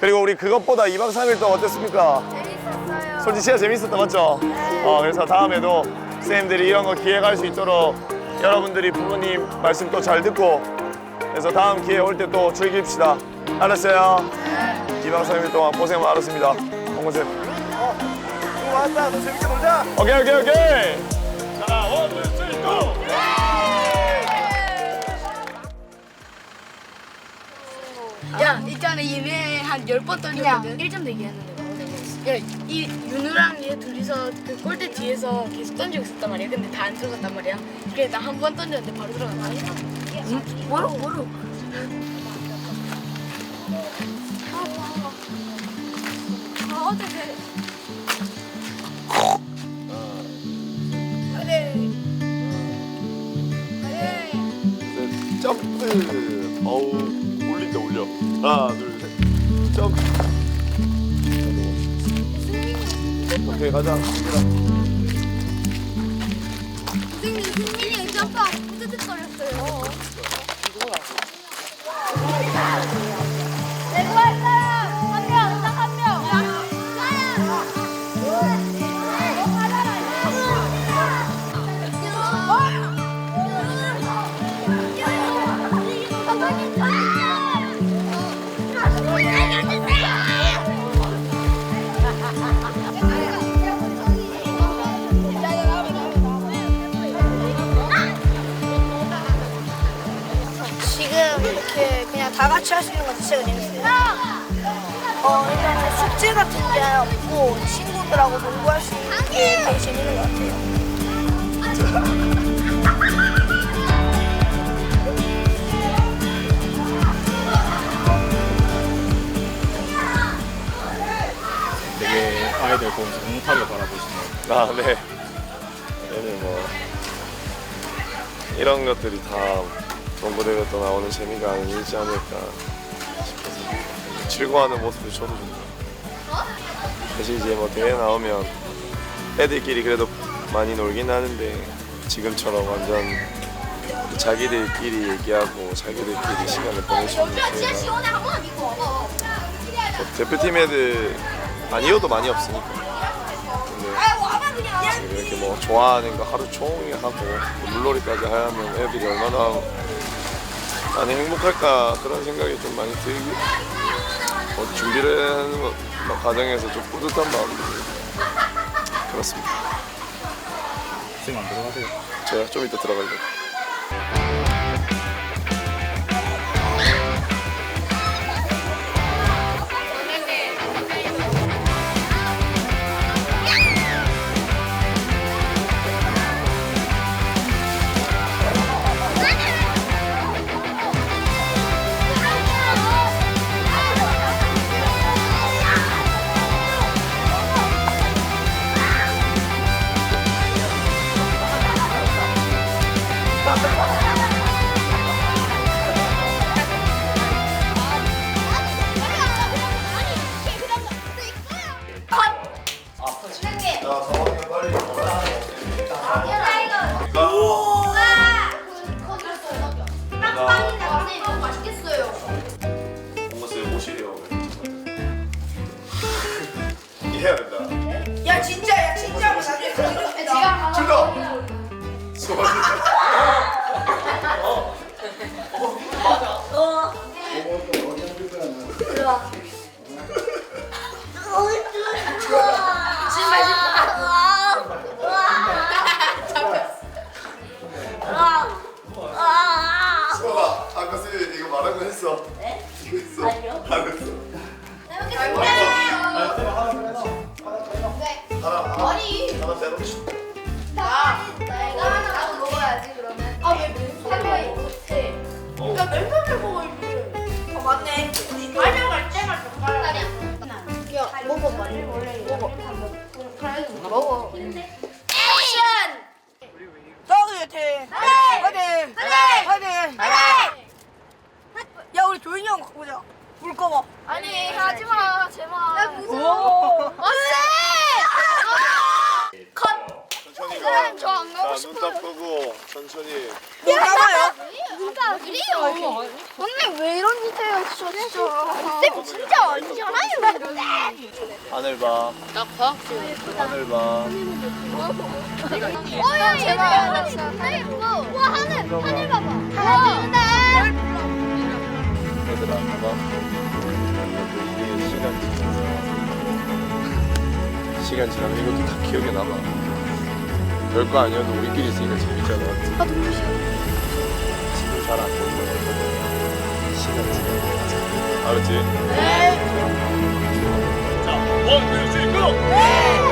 그리고 우리 그것보다 2박 3일 동안 어땠습니까? 재밌었어요. 솔직히 진짜 재밌었다 맞죠? 어, 그래서 다음에도 선생님들이 이런 거 기획할 수 있도록 여러분들이 부모님 말씀 또 잘 듣고 그래서 다음 기회 올 때 또 즐깁시다 알았어요? 2박 3일 동안 고생 많았습니다 홍보쌤 어, 많았다. 너 재밌게 놀자. 오케이 오케이 오케이 자 원, 투, 쓰리, 고! 야, 있잖아 얘네 한 열번 던졌거든. 1점 내기 했는데. 야, 이 윤우랑 얘 둘이서 그 골대 뒤에서 계속 던지고 있었단 말이야. 근데 다 안 들어갔단 말이야. 그래 나 한 번 던졌는데 바로 들어갔다. 응? 뭐로 뭐로? 아. 그래. 점프 어우 올린다 올려 하나 둘셋 점프 오케이 가자 선생님 승민이 점프하고 뿌듯거렸어요. 내고 할 사람 한 명, 딱 한 명. 지금 다 같이 할 수 있는 건 진짜 재밌어요. 어, 일단은 숙제 같은 게 없고 친구들하고 농구할 수 있는 게 되게 재밌는 것 같아요. 되게 아이들 보면서 행복하게 바라보시네요. 아, 네. 얘는 뭐 이런 것들이 다 농구대회 또 나오는 재미가 아니지 않을까 싶어서 즐거워하는 모습을 저도 좀 사실 이제 뭐 대회 나오면 애들끼리 그래도 많이 놀긴 하는데 지금처럼 완전 자기들끼리 얘기하고 자기들끼리 시간을 보낼 수 있는 기회가 뭐 대표팀 애들 아니어도 많이 없으니까. 근데 이렇게 뭐 좋아하는 거 하루 종일 하고 또 물놀이까지 하면 애들이 얼마나 많이 행복할까 그런 생각이 좀 많이 들고 뭐 준비를 하는 것 뭐 과정에서 좀 뿌듯한 마음도 들고 그렇습니다. 쌤안 들어가세요? 제가 좀 이따 들어가려고. 해야 된다. 야 진짜 야 진짜로 나중에 그러겠다. 찍어. 수고하셨 수고가 아까 쌤 이거 말한 거 했어. 하나 하나 아니. 하나 빼놓고. 내가 하나 나도 먹어야지 그러면. 아왜 맨손을 못해? 그러니까 맨손을 먹어야지. 어 맞네. 가져갈 때만 젓가락이 야 먹어 빨리 먹어. 먹어. 액션. 저기 대. 화이팅. 화이팅. 화이팅. 야 우리 조인이 형 보자. 물 꺼봐. 아니 하지 마 제발. 나 무서워. 안돼. 천천히 가. 선생님 저안 자, 눈딱 뜨고 천천히. 누가 그래요? 선생님 왜 이런 짓 해요? 저 진짜. 쌤 진짜 아니잖아요. 하늘 봐. 나 과학 하늘 봐. 어야 진짜 예뻐. 와 하늘 하늘 봐봐. 하늘. 얘들아, 봐봐. 이게 시간 지나서. 시간 지나면 이것도 다 기억에 남아. 별거 아니어도 우리끼리 있으니까 재밌잖아. 지금 잘 안 보는 거야. 시간 지나면 알았지? 자, 원, 투, 쓰리, 고!